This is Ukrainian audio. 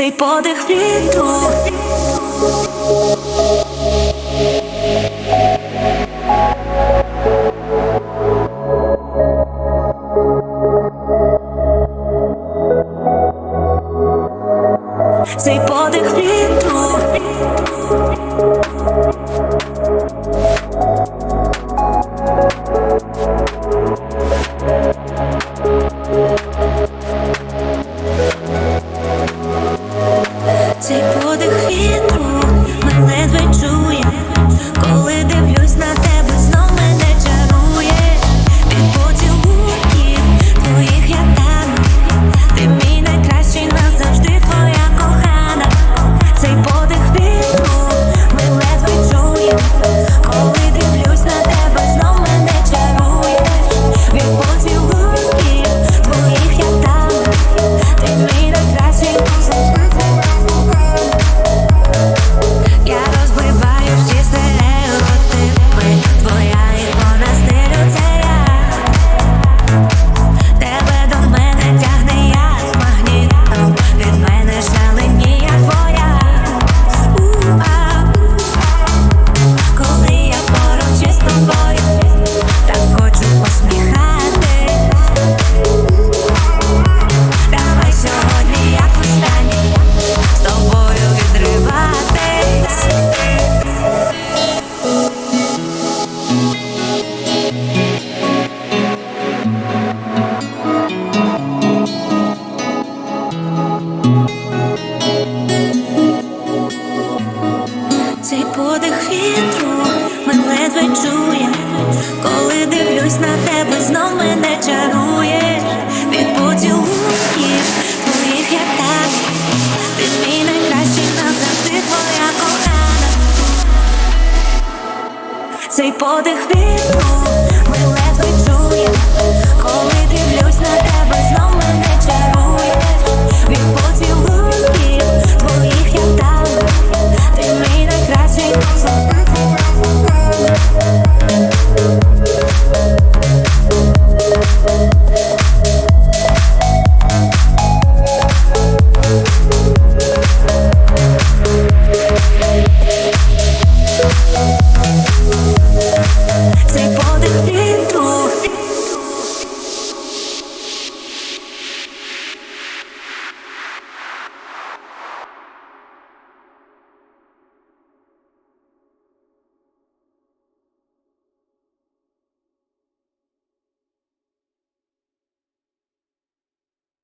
цей подих вітру Цей подих вітру Цей подих вітру ми ледве чуєм, коли дивлюсь на тебе, знов мене чаруєш від поцілунків твоїх я так, ти мій найкращий назавжди твоя кохана, цей подих вітру.